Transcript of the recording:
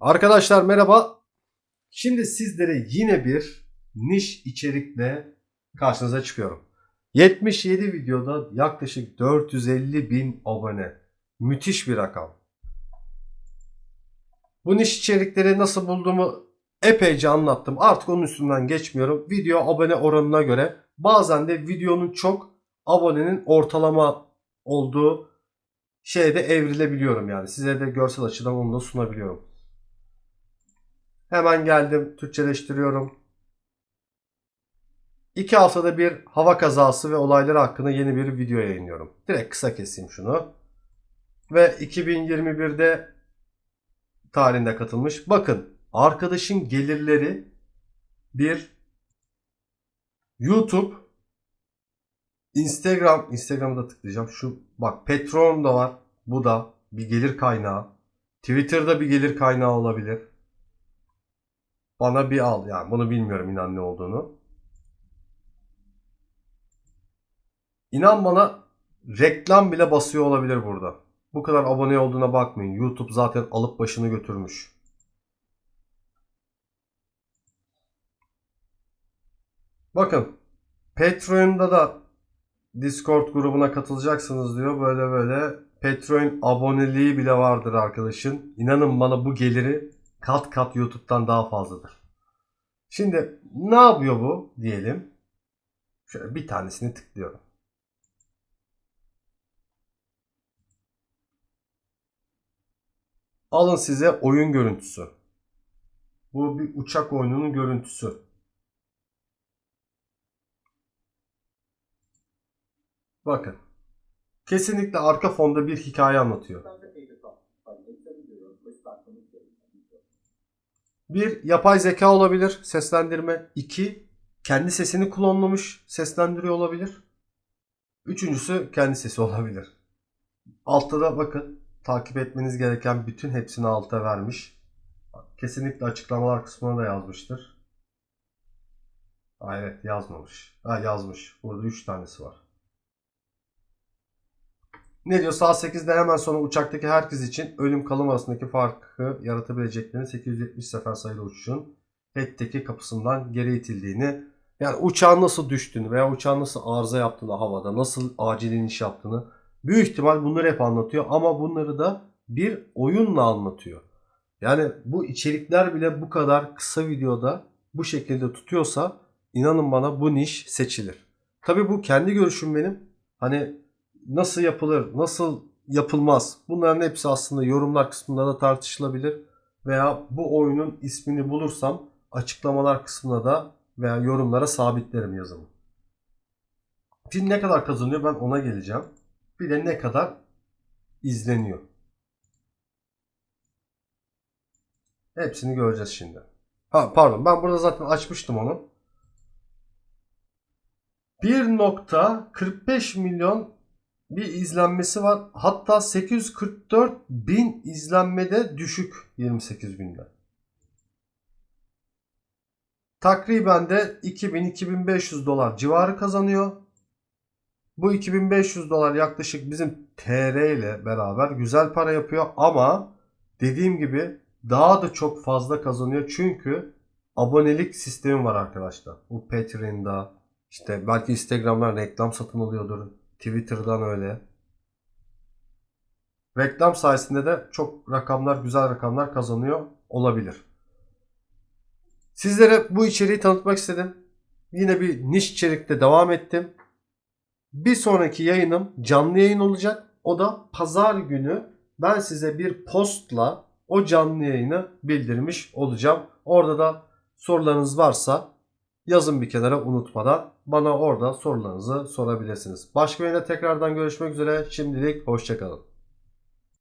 Arkadaşlar merhaba. Şimdi sizlere yine bir niş içerikle karşınıza çıkıyorum. 77 videoda yaklaşık 450 bin abone. Müthiş bir rakam. Bu niş içerikleri nasıl bulduğumu epeyce anlattım. Artık onun üstünden geçmiyorum. Video abone oranına göre bazen de videonun çok abonenin ortalama olduğu şeye de evrilebiliyorum yani. Size de görsel açıdan onu da sunabiliyorum. Hemen geldim. Türkçeleştiriyorum. İki haftada bir hava kazası ve olayları hakkında yeni bir video yayınlıyorum. Direkt kısa keseyim şunu. Ve 2021'de tarihinde katılmış. Bakın arkadaşın gelirleri bir YouTube Instagram Instagram'a da tıklayacağım. Şu bak Patreon da var. Bu da bir gelir kaynağı. Twitter'da bir gelir kaynağı olabilir. Bana bir al yani bunu bilmiyorum inan ne olduğunu. İnan bana reklam bile basıyor olabilir burada. Bu kadar abone olduğuna bakmayın. YouTube zaten alıp başını götürmüş. Bakın Patreon'da da Discord grubuna katılacaksınız diyor. Böyle böyle Patreon aboneliği bile vardır arkadaşın. İnanın bana bu geliri kat kat YouTube'dan daha fazladır. Şimdi ne yapıyor bu diyelim. Şöyle bir tanesini tıklıyorum. Alın size oyun görüntüsü. Bu bir uçak oyununun görüntüsü. Bakın. Kesinlikle arka fonda bir hikaye anlatıyor. Bir yapay zeka olabilir seslendirme. İki kendi sesini klonlamış seslendiriyor olabilir. Üçüncüsü kendi sesi olabilir. Altta da bakın takip etmeniz gereken bütün hepsini alta vermiş. Kesinlikle açıklamalar kısmına da yazmıştır. Ha, evet yazmamış. Ha yazmış. Burada 3 tanesi var. Ne diyor? Saat 8'de hemen sonra uçaktaki herkes için ölüm kalım arasındaki farkı yaratabileceklerini 870 sefer sayılı uçuşun head'teki kapısından geri itildiğini yani uçağın nasıl düştüğünü veya uçağın nasıl arıza yaptığını havada, nasıl acil iniş yaptığını büyük ihtimal bunları hep anlatıyor ama bunları da bir oyunla anlatıyor. Yani bu içerikler bile bu kadar kısa videoda bu şekilde tutuyorsa inanın bana bu niş seçilir. Tabi bu kendi görüşüm benim. Hani nasıl yapılır, nasıl yapılmaz bunların hepsi aslında yorumlar kısmında da tartışılabilir. Veya bu oyunun ismini bulursam açıklamalar kısmına da veya yorumlara sabitlerim yazımı. Film ne kadar kazanıyor ben ona geleceğim. Bir de ne kadar izleniyor. Hepsini göreceğiz şimdi. Ha pardon ben burada zaten açmıştım onu. 1.45 milyon bir izlenmesi var. Hatta 844 bin izlenmede düşük 28 günde. Takriben de 2000-2500 dolar civarı kazanıyor. Bu 2500 dolar yaklaşık bizim TR ile beraber güzel para yapıyor ama dediğim gibi daha da çok fazla kazanıyor çünkü abonelik sistemi var arkadaşlar. Bu Patreon'da işte belki Instagram'dan reklam satın alıyordur. Twitter'dan öyle. Reklam sayesinde de çok rakamlar, güzel rakamlar kazanıyor olabilir. Sizlere bu içeriği tanıtmak istedim. Yine bir niş içerikte devam ettim. Bir sonraki yayınım canlı yayın olacak. O da pazar günü ben size bir postla o canlı yayını bildirmiş olacağım. Orada da sorularınız varsa yazın bir kenara unutmadan bana orada sorularınızı sorabilirsiniz. Başka yayında tekrardan görüşmek üzere. Şimdilik hoşçakalın.